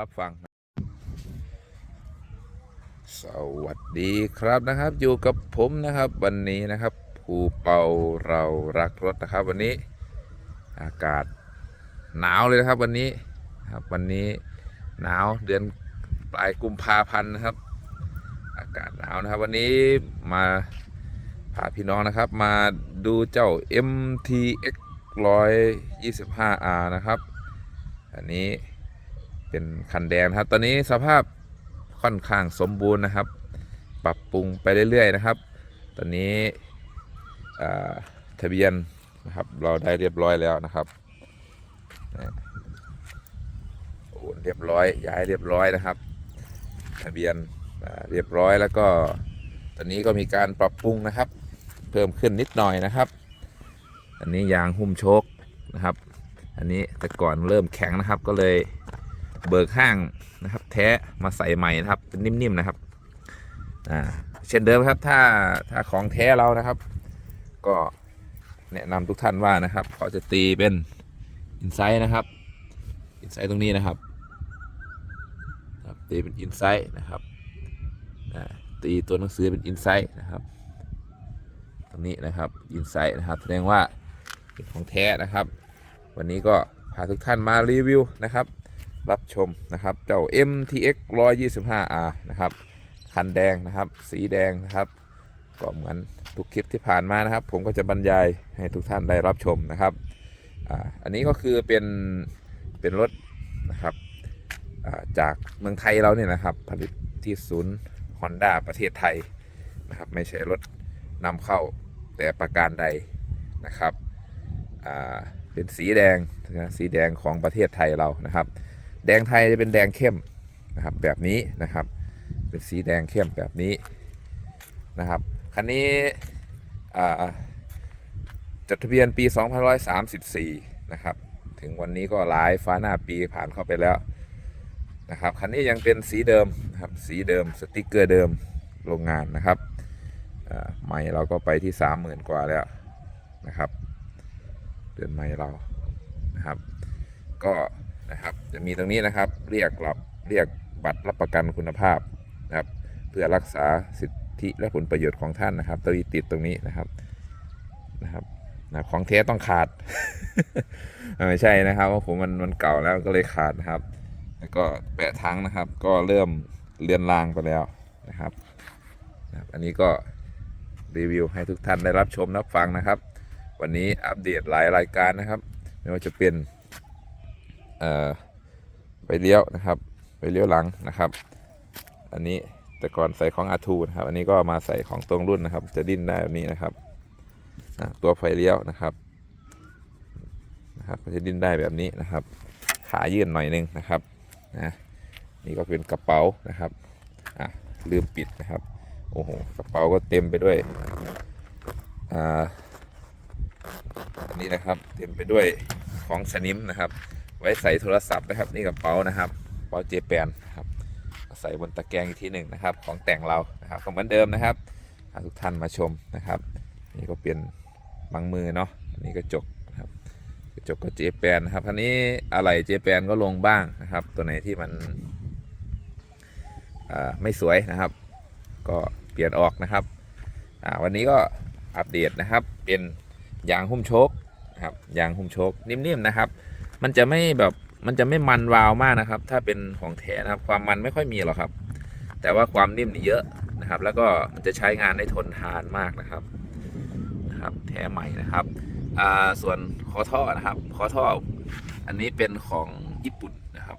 รับฟัง สวัสดีครับนะครับ อยู่กับผมนะครับวันนี้นะครับภูเป่าเรารักรถนะครับ วันนี้อากาศหนาวเลยนะครับวันนี้ครับวันนี้หนาวเดือนปลายกุมภาพันธ์นะครับ อากาศหนาวนะครับ วันนี้มาพาพี่น้องนะครับมาดูเจ้า MTX 125R นะครับ อันนี้ เป็นคันแดงครับตอนนี้สภาพค่อนข้างสมบูรณ์นะครับ ปรับปรุงไปเรื่อย ๆ นะครับ ตอนนี้ทะเบียนนะครับเราได้เรียบร้อยแล้วนะครับโอนเรียบร้อยย้ายเรียบร้อยนะครับ ทะเบียนเรียบร้อยแล้วก็ตอนนี้ก็มีการปรับปรุงนะครับ เพิ่มขึ้นนิดหน่อยนะครับ อันนี้ยางหุ้มโชคนะครับ อันนี้แต่ก่อนเริ่มแข็งนะครับก็เลย เบิกห้างนะครับ แท้มาใส่ใหม่นะครับเป็นนิ่มๆนะครับอ่าเช่นเดิมครับถ้าถ้าของแท้เรานะครับ ก็แนะนำทุกท่านว่านะครับเขาจะตีเป็นอินไซต์นะครับอินไซต์ตรงนี้นะครับตีเป็นอินไซต์นะครับตีตัวหนังสือเป็นอินไซต์นะครับ ตรงนี้นะครับอินไซต์นะครับแสดงว่าเป็นของแท้นะครับ วันนี้ก็พาทุกท่านมารีวิวนะครับ รับชมนะครับ เจ้า MTX 125R นะครับ คันแดงนะครับ สีแดงนะครับก็เหมือนทุกคลิปที่ผ่านมานะครับ ผมก็จะบรรยายให้ทุกท่านได้รับชมนะครับอ่าอันนี้ก็คือเป็นเป็นรถนะครับอ่าจากเมืองไทยเราเนี่ยนะครับ ผลิตที่ศูนย์ Honda ประเทศไทยนะครับ ไม่ใช่รถนำเข้าแต่ประการใดนะครับอ่าเป็นสีแดงนะสีแดงของประเทศไทยเรานะครับ แดงไทยจะเป็นแดงเข้มนะครับแบบนี้นะครับ เป็นสีแดงเข้มแบบนี้นะครับคันนี้จดทะเบียนปี 2534 นะครับ ถึงวันนี้ก็หลายฟ้าหน้าปีผ่านเข้าไปแล้วนะครับคันนี้ยังเป็นสีเดิมนะครับสีเดิมสติกเกอร์เดิมโรงงานนะครับใหม่เราก็ไปที่ 30,000 กว่าแล้วนะครับเดือนใหม่เรานะครับ ก็ นะครับ จะมีตรงนี้นะครับเรียกรับเรียกบัตรรับประกันคุณภาพนะครับเพื่อรักษาสิทธิและผลประโยชน์ของท่านนะครับตรงนี้ติดตรงนี้นะครับนะครับนะของเทสต้องขาดไม่ใช่นะครับว่าผมมันมันเก่าแล้วก็เลยขาดนะครับ แล้วก็แปะทั้งนะครับ ก็เริ่มเลือนลางไปแล้วนะครับนะบอันนี้ก็รีวิวให้ทุกท่านได้รับชมรับฟังนะครับ วันนี้อัปเดตหลายรายการนะครับ ไม่ว่าจะเป็น ไปเลี้ยวนะครับไปเลี้ยวหลังนะครับ อันนี้แต่ก่อนใส่ของอาทูนะครับ อันนี้ก็มาใส่ของตรงรุ่นนะครับ จะดิ้นได้แบบนี้นะครับตัวไฟเลี้ยวนะครับนะครับก็จะดิ้นได้แบบนี้นะครับ ขายื่นหน่อยนึงนะครับนะนี่ก็เป็นกระเป๋านะครับอะลืมปิดนะครับโอ้โหกระเป๋าก็เต็มไปด้วยอ่าอันนี้นะครับเต็มไปด้วยของสนิมนะครับ ไว้ใส่โทรศัพท์นะครับ นี่กระเป๋านะครับกระเป๋าเจแปนนะครับใส่บนตะแกรงอีกทีหนึ่งนะครับ ของแต่งเรานะครับก็เหมือนเดิมนะครับทุกท่านมาชมนะครับ นี่ก็เป็นบางมือเนาะอันนี้กระจกนะครับกระจกก็เจแปนนะครับท่านี้อะไรเจแปนก็ลงบ้างนะครับ ตัวไหนที่มันไม่สวยนะครับ ก็เปลี่ยนออกนะครับวันนี้ก็อัปเดตนะครับเป็นยางหุ้มโชคนะครับยางหุ้มโชคนิ่มๆนะครับ มันจะไม่แบบมันจะไม่มันวาวมากนะครับ ถ้าเป็นของแท้นะครับ ความมันไม่ค่อยมีหรอกครับ แต่ว่าความนิ่มนี่เยอะนะครับ แล้วก็มันจะใช้งานได้ทนทานมากนะครับนะครับแท้ใหม่นะครับอ่าส่วนคอท่อนะครับคอท่ออันนี้เป็นของญี่ปุ่นนะครับ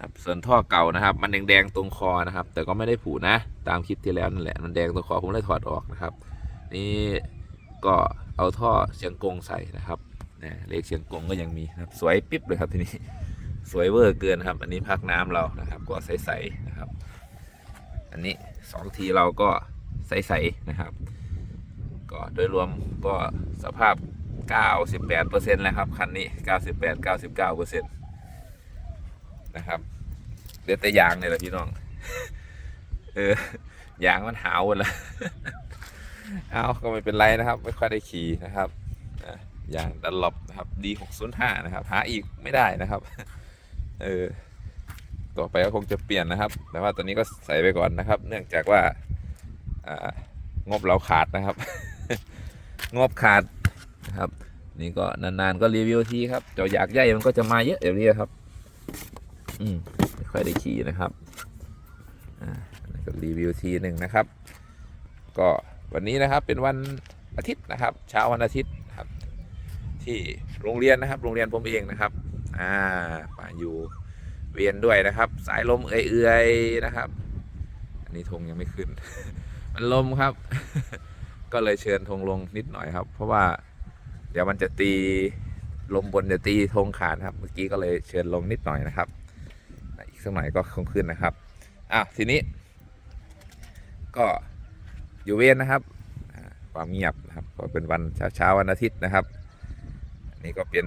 ครับส่วนท่อเก่านะครับ มันแดงๆตรงคอนะครับ แต่ก็ไม่ได้ผูนะ ตามคลิปที่แล้วนั่นแหละมันแดงตรงคอผมเลยถอดออกนะครับ นี่ก็เอาท่อเชียงกงใส่นะครับ นะเลขเชียงกงก็ยังมีครับสวยปิ๊บเลยครับทีนี้สวยเวอร์เกินครับ อันนี้พักน้ำเรานะครับก็ใสๆนะครับ อันนี้สองทีเราก็ใสๆนะครับ ก็โดยรวมก็สภาพ 98%แล้วครับคันนี้ 98 99%นะครับเหลือแต่ยางเลยแหละพี่น้องเออยางมันหาวหมดแล้วเอาก็ไม่เป็นไรนะครับ ไม่ค่อยได้ขี่นะครับอะ ย่างดันลบนะครับ D605 นะครับ หาอีกไม่ได้นะครับ เออ ต่อไปก็คงจะเปลี่ยนนะครับ แต่ว่าตอนนี้ก็ใส่ไปก่อนนะครับ เนื่องจากว่าอ่า งบเราขาดนะครับ งบขาดนะครับ นี่ก็นานๆก็รีวิวทีครับเจ้าอยากใหญ่มันก็จะมาเยอะเดี๋ยวนี้ครับ อืมไม่ค่อยได้ขี่นะครับ อ่านี่ก็รีวิวทีหนึ่งนะครับ ก็วันนี้นะครับเป็นวันอาทิตย์นะครับ เช้าวันอาทิตย์ ที่โรงเรียนนะครับ โรงเรียนผมเองนะครับ อ่ามาอยู่เวียนด้วยนะครับ สายลมเอื่อยๆนะครับ อันนี้ธงยังไม่ขึ้น มันลมครับ ก็เลยเชิญธงลงนิดหน่อยครับ เพราะว่าเดี๋ยวมันจะตีลมบนจะตีธงขาดครับ เมื่อกี้ก็เลยเชิญลงนิดหน่อยนะครับ อีกสักหน่อยก็คงขึ้นนะครับอ้าวทีนี้ ก็อยู่เวียนนะครับความเงียบนะครับก็เป็นวันเช้าเช้าวันอาทิตย์นะครับ นนี้ก็เป็น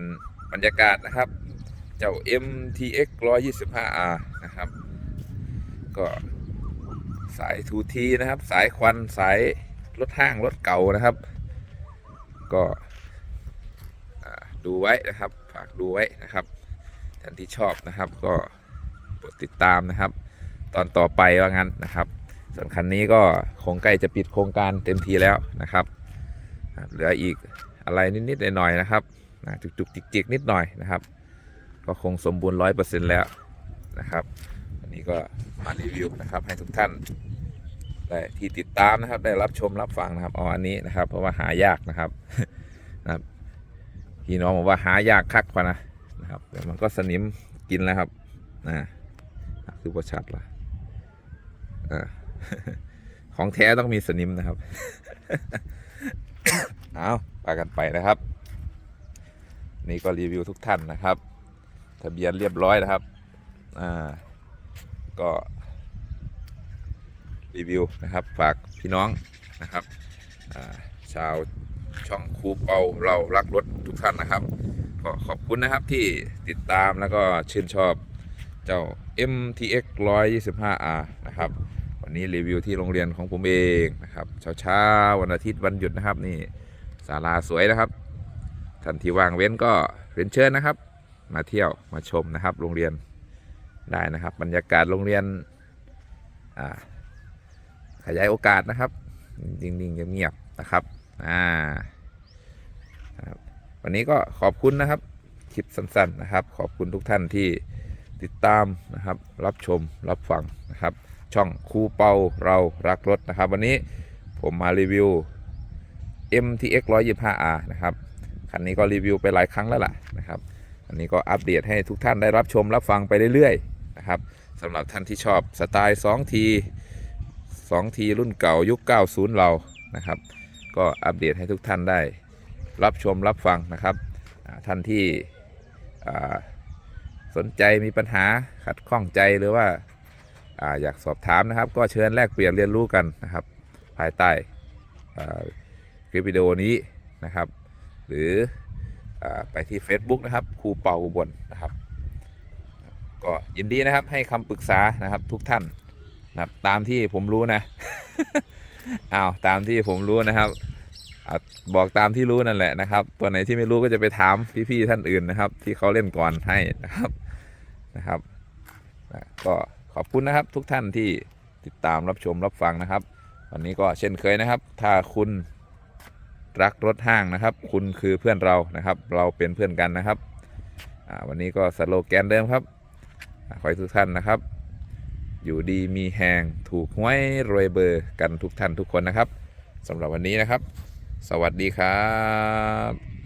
บรรยากาศนะครับ เจ้า MTX 125R นะครับ ก็สาย 2T นะครับ สายควันสายรถห้างรถเก่านะครับ ก็ดูไว้นะครับ ฝากดูไว้นะครับท่านที่ชอบนะครับก็ปดติดตามนะครับ ตอนต่อไปว่างั้นนะครับ ส่วนคันนี้ก็คงใกล้จะปิดโครงการเต็มทีแล้วนะครับ เหลืออีกอะไรนิดๆหน่อยๆนะครับ นะจุกๆจิกๆนิดหน่อยนะครับ ก็คงสมบูรณ์ร้อยเปอร์เซ็นต์แล้วนะครับอันนี้ก็มารีวิวนะครับให้ทุกท่านได้ที่ติดตามนะครับ ได้รับชมรับฟังนะครับอาอันนี้นะครับ เพราะว่าหายากนะครับนะครับพี่น้องบอกว่าหายากคักกว่านะนะครับเดี๋ยวมันก็สนิมกินแล้วครับนะคือประชัดละอ่าของแท้ต้องมีสนิมนะครับ เอาไปกันไปนะครับ นี่ก็รีวิวทุกท่านนะครับ ทะเบียนเรียบร้อยนะครับ อ่า ก็ รีวิวนะครับ ฝากพี่น้องนะครับ อ่า ชาวช่องคูเปาเรารักรถทุกท่านนะครับ ก็ขอบคุณนะครับที่ติดตามแล้วก็ชื่นชอบเจ้า MTX 125R นะครับ วันนี้รีวิวที่โรงเรียนของผมเองนะครับ เช้าเช้าๆวันอาทิตย์วันหยุดนะครับนี่ศาลาสวยนะครับ ท่านที่ว่างเว้นก็เรียนเชิญนะครับ มาเที่ยวมาชมนะครับ โรงเรียนได้นะครับ บรรยากาศโรงเรียนขยายโอกาสนะครับนิ่งๆเงียบๆนะครับอ่าครับวันนี้ก็ขอบคุณนะครับคลิปสั้นๆนะครับ ขอบคุณทุกท่านที่ติดตามนะครับ รับชมรับฟังนะครับ ช่องครูเปาเรารักรถนะครับ วันนี้ผมมารีวิว MTX 125R นะครับ คันนี้ก็รีวิวไปหลายครั้งแล้วล่ะนะครับ อันนี้ก็อัปเดตให้ทุกท่านได้รับชมรับฟังไปเรื่อยๆนะครับสำหรับท่านที่ชอบสไตล์ 2T 2T รุ่นเก่ายุค 90 เรานะครับ ก็อัปเดตให้ทุกท่านได้รับชมรับฟังนะครับ ท่านที่สนใจมีปัญหาขัดข้องใจหรือว่าอาอยากสอบถามนะครับ ก็เชิญแลกเปลี่ยนเรียนรู้กันนะครับ ภายใต้คลิปวิดีโอนี้นะครับ หรืออไปที่ Facebook นะครับครูเป่าอุบลนะครับ ก็ยินดีนะครับให้คำปรึกษานะครับทุกท่านนะครับตามที่ผมรู้นะอ้าวตามที่ผมรู้นะครับอบอกตามที่รู้นั่นแหละนะครับ ตัวไหนที่ไม่รู้ก็จะไปถามพี่ๆท่านอื่นนะครับ ที่เขาเล่นก่อนให้นะครับนะครับนะก็ขอบคุณนะครับทุกท่านที่ติดตามรับชมรับฟังนะครับ วันนี้ก็เช่นเคยนะครับ ถ้าคุณ รักรถห้างนะครับ คุณคือเพื่อนเรานะครับ เราเป็นเพื่อนกันนะครับอ่าวันนี้ก็สโลแกนเดิมครับอ่าขอให้ทุกท่านนะครับ อยู่ดีมีแหงถูกหวยรวยเบอร์กันทุกท่านทุกคนนะครับสำหรับวันนี้นะครับ สวัสดีครับ